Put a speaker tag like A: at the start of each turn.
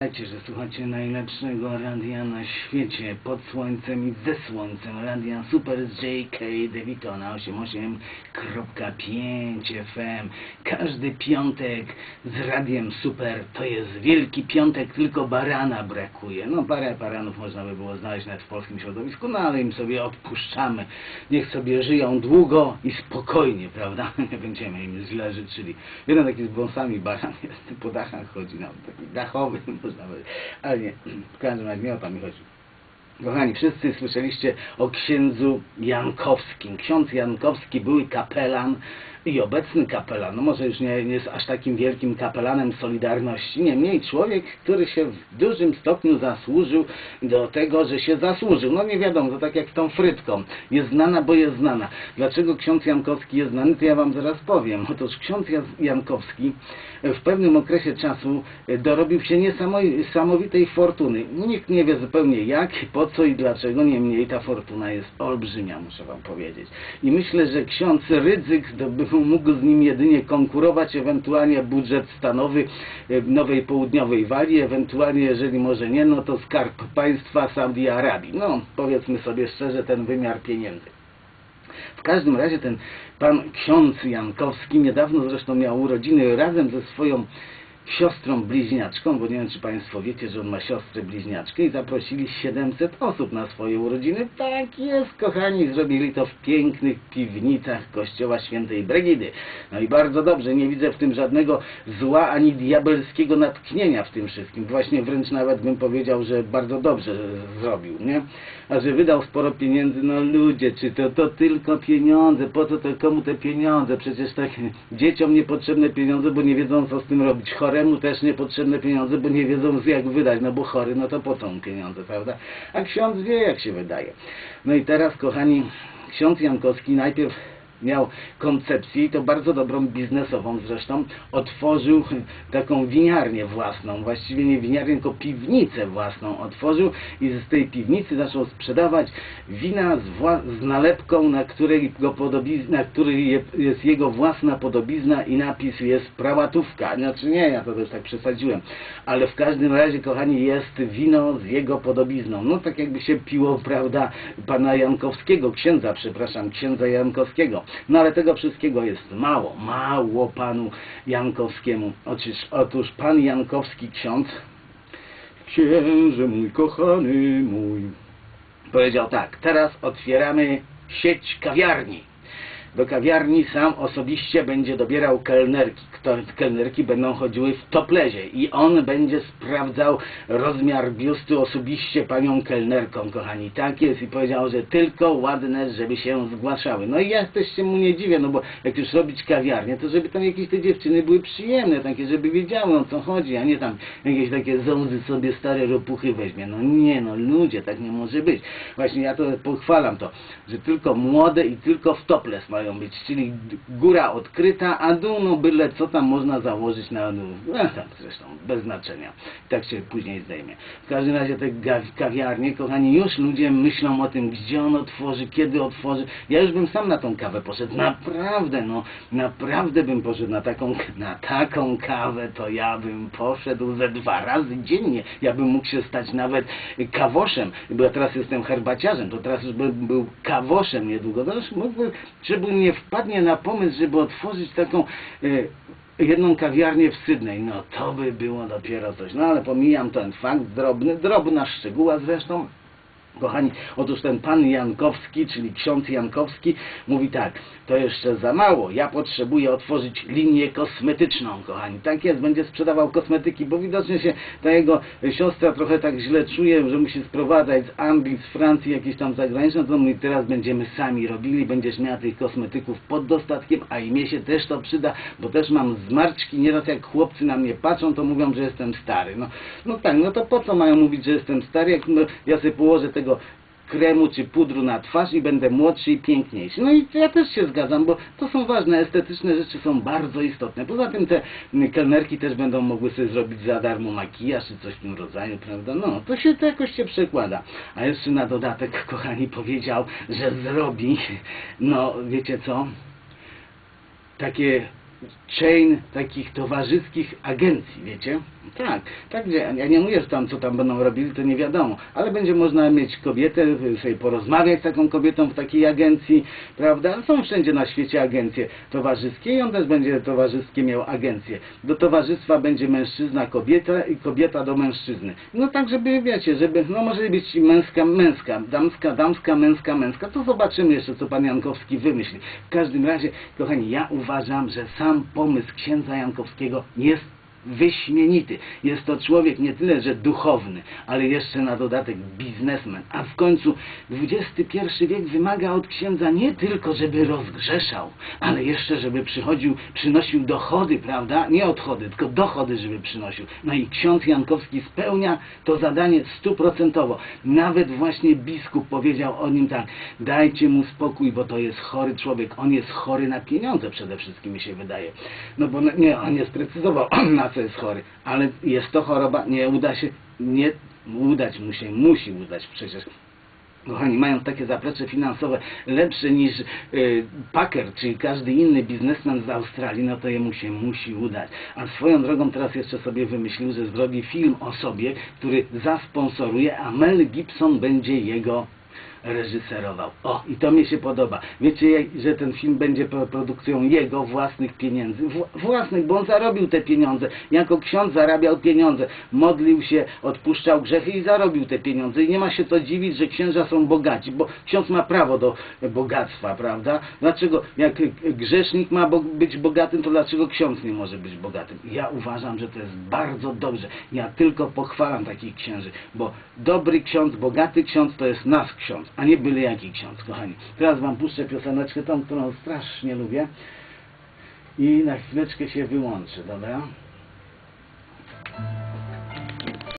A: Pamiętajcie, że słuchacie najlepszego radia na świecie, pod słońcem i ze słońcem, radia Super z JK DeVito na 88.5 FM. Każdy piątek z radiem Super to jest wielki piątek, tylko barana brakuje. No parę baranów można by było znaleźć nawet w polskim środowisku, no ale im sobie odpuszczamy. Niech sobie żyją długo i spokojnie, prawda? Nie będziemy im źle życzyli. Jeden taki z wąsami baran jest, po dachach chodzi, no taki dachowy ale nie, w każdym razie nie o to mi chodzi. Kochani, wszyscy słyszeliście o księdzu Jankowskim. Ksiądz Jankowski były kapelan i obecny kapelan, no może już nie, nie jest aż takim wielkim kapelanem Solidarności, niemniej człowiek, który się w dużym stopniu zasłużył do tego, że się zasłużył. No nie wiadomo, to tak jak z tą frytką. Jest znana, bo jest znana. Dlaczego ksiądz Jankowski jest znany, to ja wam zaraz powiem. Otóż ksiądz Jankowski w pewnym okresie czasu dorobił się niesamowitej fortuny. Nikt nie wie zupełnie jak, po co i dlaczego, niemniej ta fortuna jest olbrzymia, muszę wam powiedzieć. I myślę, że ksiądz Rydzyk zdobył mógł z nim jedynie konkurować, ewentualnie budżet stanowy Nowej Południowej Walii, ewentualnie, jeżeli może nie, no to skarb państwa Saudi Arabii. No, powiedzmy sobie szczerze, ten wymiar pieniędzy. W każdym razie ten pan ksiądz Jankowski niedawno zresztą miał urodziny razem ze swoją siostrą bliźniaczką, bo nie wiem, czy Państwo wiecie, że on ma siostrę bliźniaczkę i zaprosili 700 osób na swoje urodziny. Tak jest, kochani, zrobili to w pięknych piwnicach kościoła świętej Bregidy. No i bardzo dobrze, nie widzę w tym żadnego zła ani diabelskiego natknienia w tym wszystkim. Właśnie wręcz nawet bym powiedział, że bardzo dobrze zrobił, nie? A że wydał sporo pieniędzy, no ludzie, czy to, to tylko pieniądze, po co to komu te pieniądze? Przecież tak dzieciom niepotrzebne pieniądze, bo nie wiedzą co z tym robić. Choremu też niepotrzebne pieniądze, bo nie wiedzą jak wydać, no bo chory, no to po co pieniądze, prawda? A ksiądz wie jak się wydaje. No i teraz, kochani, ksiądz Jankowski najpierw miał koncepcję i to bardzo dobrą biznesową zresztą otworzył taką winiarnię własną, właściwie nie winiarnię, tylko piwnicę własną otworzył i z tej piwnicy zaczął sprzedawać wina z, z nalepką, na której, go na której jest jego własna podobizna i napis jest prałatówka, znaczy nie, ja to też tak przesadziłem, ale w każdym razie kochani jest wino z jego podobizną, no tak jakby się piło, prawda, pana Jankowskiego, księdza, przepraszam, księdza Jankowskiego no ale tego wszystkiego jest mało, mało panu Jankowskiemu. Otóż, otóż pan Jankowski ksiądz, księże mój kochany mój, powiedział tak, teraz otwieramy sieć kawiarni. Do kawiarni sam osobiście będzie dobierał kelnerki. Kto, kelnerki będą chodziły w toplezie i on będzie sprawdzał rozmiar biustu osobiście panią kelnerką, kochani. Tak jest i powiedział, że tylko ładne, żeby się zgłaszały. No i ja też się mu nie dziwię, no bo jak już robić kawiarnię, to żeby tam jakieś te dziewczyny były przyjemne, takie, żeby wiedziały o co chodzi, a nie tam jakieś takie zązy sobie stare ropuchy weźmie. No nie, no ludzie, tak nie może być. Właśnie ja to pochwalam to, że tylko młode i tylko w toples mają być, czyli góra odkryta, a dół, no byle co tam można założyć na dół. No tam zresztą, bez znaczenia. Tak się później zdejmie. W każdym razie te kawiarnie, kochani, już ludzie myślą o tym, gdzie on otworzy, kiedy otworzy. Ja już bym sam na tą kawę poszedł. Naprawdę, no, naprawdę bym poszedł na taką, na taką kawę, to ja bym poszedł ze dwa razy dziennie. Ja bym mógł się stać nawet kawoszem, bo ja teraz jestem herbaciarzem, to teraz już bym był kawoszem niedługo. To już mógłby, żeby nie wpadnie na pomysł, żeby otworzyć taką e, jedną kawiarnię w Sydney. No to by było dopiero coś. No ale pomijam ten fakt drobny, drobna szczegóła zresztą. Kochani, otóż ten pan Jankowski, czyli ksiądz Jankowski, mówi tak, to jeszcze za mało, ja potrzebuję otworzyć linię kosmetyczną, kochani. Tak jest, będzie sprzedawał kosmetyki, bo widocznie się ta jego siostra trochę tak źle czuje, że musi sprowadzać z Anglii, z Francji jakieś tam zagraniczne, to my teraz będziemy sami robili, będziesz miała tych kosmetyków pod dostatkiem, a i mnie się też to przyda, bo też mam zmarczki, nieraz jak chłopcy na mnie patrzą, to mówią, że jestem stary. No, no tak, no to po co mają mówić, że jestem stary, jak no, ja sobie położę tego kremu czy pudru na twarz i będę młodszy i piękniejszy. No i ja też się zgadzam, bo to są ważne, estetyczne rzeczy są bardzo istotne. Poza tym te kelnerki też będą mogły sobie zrobić za darmo makijaż czy coś w tym rodzaju, prawda? No, to się to jakoś się przekłada. A jeszcze na dodatek, kochani, powiedział, że zrobi, no, wiecie co? Takie chain takich towarzyskich agencji, wiecie? Tak, tak, ja nie mówię, że tam co tam będą robili, to nie wiadomo, ale będzie można mieć kobietę, sobie porozmawiać z taką kobietą w takiej agencji, prawda? Są wszędzie na świecie agencje towarzyskie i on też będzie towarzyskie miał agencję. Do towarzystwa będzie mężczyzna, kobieta i kobieta do mężczyzny. No tak, żeby wiecie, żeby, no może być męska, męska, damska, damska, męska, męska, to zobaczymy jeszcze, co pan Jankowski wymyśli. W każdym razie, kochani, ja uważam, że sam pomysł księdza Jankowskiego jest wyśmienity. Jest to człowiek nie tyle, że duchowny, ale jeszcze na dodatek biznesmen. A w końcu XXI wiek wymaga od księdza nie tylko, żeby rozgrzeszał, ale jeszcze, żeby przychodził, przynosił dochody, prawda? Nie odchody, tylko dochody, żeby przynosił. No i ksiądz Jankowski spełnia to zadanie stuprocentowo. Nawet właśnie biskup powiedział o nim tak, dajcie mu spokój, bo to jest chory człowiek. On jest chory na pieniądze przede wszystkim, mi się wydaje. No bo nie, on nie sprecyzował, na co jest chory, ale jest to choroba, nie uda się, nie udać mu się, musi udać przecież. Kochani, mając takie zaplecze finansowe lepsze niż y, Packer, czyli każdy inny biznesmen z Australii, no to jemu się musi udać. A swoją drogą teraz jeszcze sobie wymyślił, że zrobi film o sobie, który zasponsoruje, a Mel Gibson będzie jego reżyserował. O, i to mi się podoba. Wiecie, że ten film będzie pro- produkcją jego własnych pieniędzy? Wła- własnych, bo on zarobił te pieniądze. Jako ksiądz zarabiał pieniądze. Modlił się, odpuszczał grzechy i zarobił te pieniądze. I nie ma się to dziwić, że księża są bogaci, bo ksiądz ma prawo do bogactwa, prawda? Dlaczego, jak grzesznik ma bo- być bogatym, to dlaczego ksiądz nie może być bogatym? Ja uważam, że to jest bardzo dobrze. Ja tylko pochwalam takich księży, bo dobry ksiądz, bogaty ksiądz to jest nasz a nie byle jaki ksiądz, kochani. Teraz wam puszczę pioseneczkę, tą, którą strasznie lubię i na chwileczkę się wyłączę, dobra?